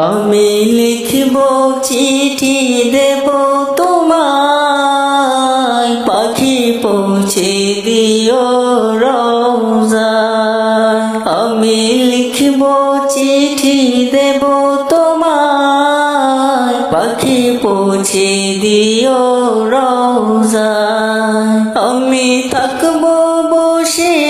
আমি লিখব চিঠি দেব তোমায়। পাখি পৌঁছে দিও রোজায় আমি লিখব চিঠি দেব তোমায়। পাখি পৌঁছে দিও রোজায় আমি থাকব বসে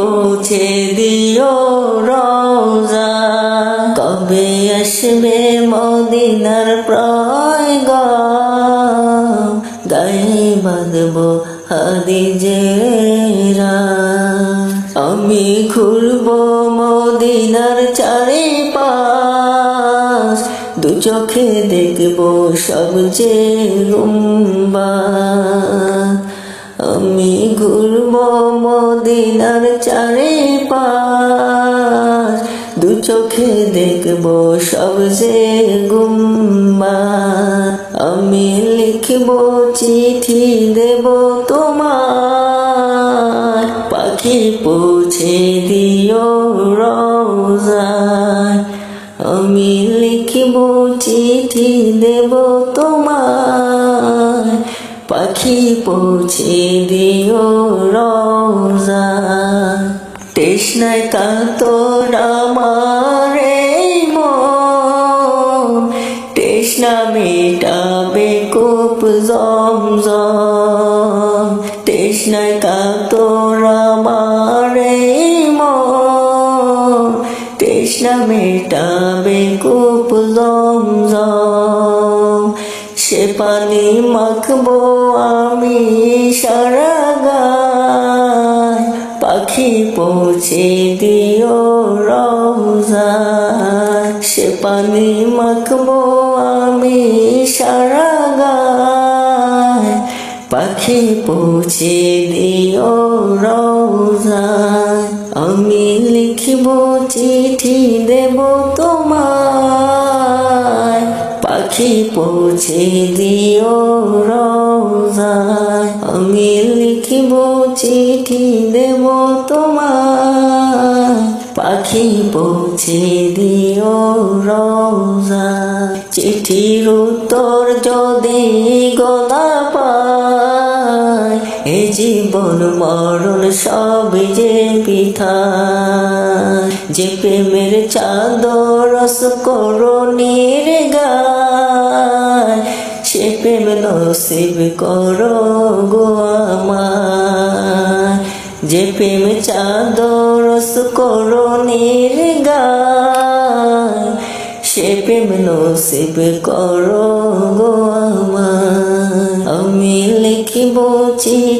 পৌঁছে দিও রোজা। কবে আসবে মদিনার প্রয়গম গায়ে বাঁধব হাদিজেরা। আমি ঘুরব মদিনার চারি পাশ দু চোখে দেখব সব যে গুম্বা আমি ঘুরব মদিনার চারে পাশ দু চোখে দেখব সব গুম্বা আমি লিখব চিঠি দেব তোমার। পাখি পৌঁছে দিও রোজায় আমি লিখব চিঠি দেব তোমার। পাখি পৌঁছে দিও রোজা তৃষ্ণায় কাতর আমার তৃষ্ণা মেটাবে কূপ জমজম। তৃষ্ণায় কাতর আমার তৃষ্ণা মেটাবে কূপ জমজম। সে পানি মাখবো আমি সারা গায়। পাখি পৌঁছে দিও রোজা সে পানি মাখবো আমি সারা গায়। পাখি পৌঁছে দিও রোজা আমি লিখব চিঠি দেব তোমায়। পাখি পৌঁছে দিও রোজায়। আমি লিখিব চিঠি দেব তোমার পাখি পৌঁছে দিও রোজায়। চিঠির উত্তর যদি গদা পায় এ জীবন মরণ সব যে পিঠা। যে প্রেমের চাদর করণীর গায়, সে প্রেম নসিব করো গো আমার যে প্রেম চাদর করণীর গায়, সে প্রেম নসিব করো